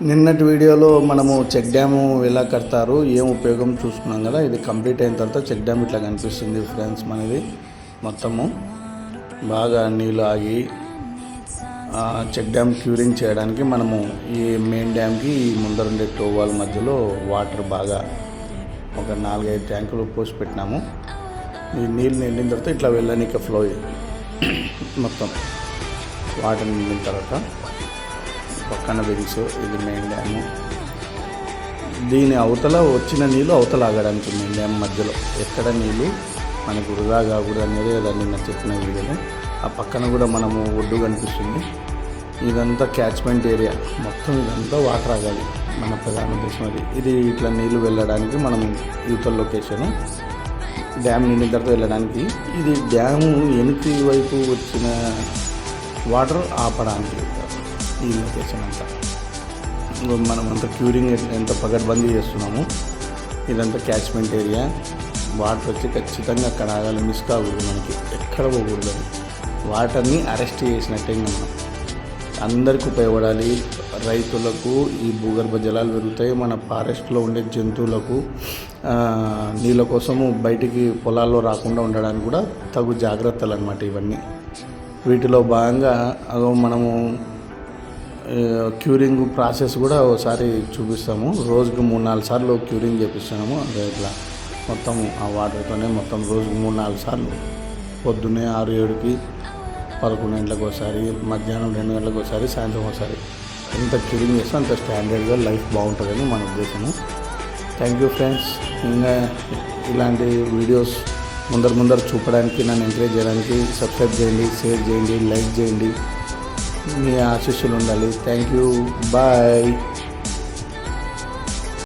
నిన్నటి వీడియోలో మనము చెక్ డ్యాము ఎలా కడతారు ఏం ఉపయోగం చూసుకున్నాం కదా ఇది కంప్లీట్ అయిన తర్వాత చెక్ డ్యామ్ ఇట్లా కనిపిస్తుంది ఫ్రెండ్స్ మనది మొత్తము. బాగా నీళ్ళు ఆగి ఆ, చెక్ డ్యామ్ క్యూరింగ్ చేయడానికి మనము ఈ మెయిన్ డ్యామ్కి ఈ ముందరుండే టోవాల్ మధ్యలో వాటర్ బాగా ఒక నాలుగైదు ట్యాంకులు పోసి పెట్టినాము. ఈ నీళ్ళు నిండిన తర్వాత ఇట్లా వెళ్ళడానికి ఫ్లో మొత్తం వాటర్ నిండిన తర్వాత పక్కన వింగ్స్ ఇది మెయిన్ డ్యాము దీని అవతల వచ్చిన నీళ్ళు అవతల ఆగడానికి మెయిన్ డ్యామ్ మధ్యలో. ఎక్కడ నీళ్ళు మనకు వృధా కాకూడదు అనేది కదా నిన్న చెప్పిన వీడియోలో. ఆ పక్కన కూడా మనము ఒడ్డు కనిపిస్తుంది. ఇదంతా క్యాచ్మెంట్ ఏరియా మొత్తం ఇదంతా వాటర్ ఆగాలి. మన ప్రధాన ఉద్దేశం అది. ఇది ఇట్లా నీళ్ళు వెళ్ళడానికి మనం యూతల లొకేషను డ్యామ్ నిండిన తర్వాత వెళ్ళడానికి. ఇది డ్యాము వెనుక వైపు వచ్చిన వాటర్ ఆపడానికి. ఈ లొకేషన్ అంతా. మనం అంత క్యూరింగ్ ఎంత పగడ్బందీ చేస్తున్నాము. ఇదంతా క్యాచ్మెంట్ ఏరియా వాటర్ వచ్చి ఖచ్చితంగా అక్కడ ఆగాలి. మిస్ కాకూడదు మనకి. ఎక్కడ పోకూడదు వాటర్ని అరెస్ట్ చేసినట్టే మనం. అందరికీ ఉపయోగపడాలి. రైతులకు ఈ భూగర్భ జలాలు పెరుగుతాయి మన ఫారెస్ట్లో ఉండే జంతువులకు నీళ్ళ కోసము బయటికి పొలాల్లో రాకుండా ఉండడానికి కూడా తగు జాగ్రత్తలు అనమాట ఇవన్నీ. వీటిలో భాగంగా అగో మనము క్యూరింగ్ ప్రాసెస్ కూడా ఒకసారి చూపిస్తాము. రోజుకి మూడు నాలుగు సార్లు క్యూరింగ్ చేపిస్తున్నాము అంటే ఇట్లా మొత్తం ఆ వాటర్తోనే మొత్తం రోజుకి మూడు నాలుగు సార్లు పొద్దున్నే ఆరు ఏడుకి పదకొండు గంటలకు ఒకసారి మధ్యాహ్నం రెండు గంటలకు ఒకసారి సాయంత్రం ఒకసారి ఎంత క్యూరింగ్ చేస్తే అంత స్టాండర్డ్గా లైఫ్ బాగుంటుందని మన ఉద్దేశము. థ్యాంక్ యూ ఫ్రెండ్స్ ఇంకా ఇలాంటి వీడియోస్ ముందర ముందర చూపడానికి నన్ను ఎంకరేజ్ చేయడానికి సబ్స్క్రైబ్ చేయండి షేర్ చేయండి లైక్ చేయండి. మీ ఆశీస్సులు ఉండాలి. Thank you bye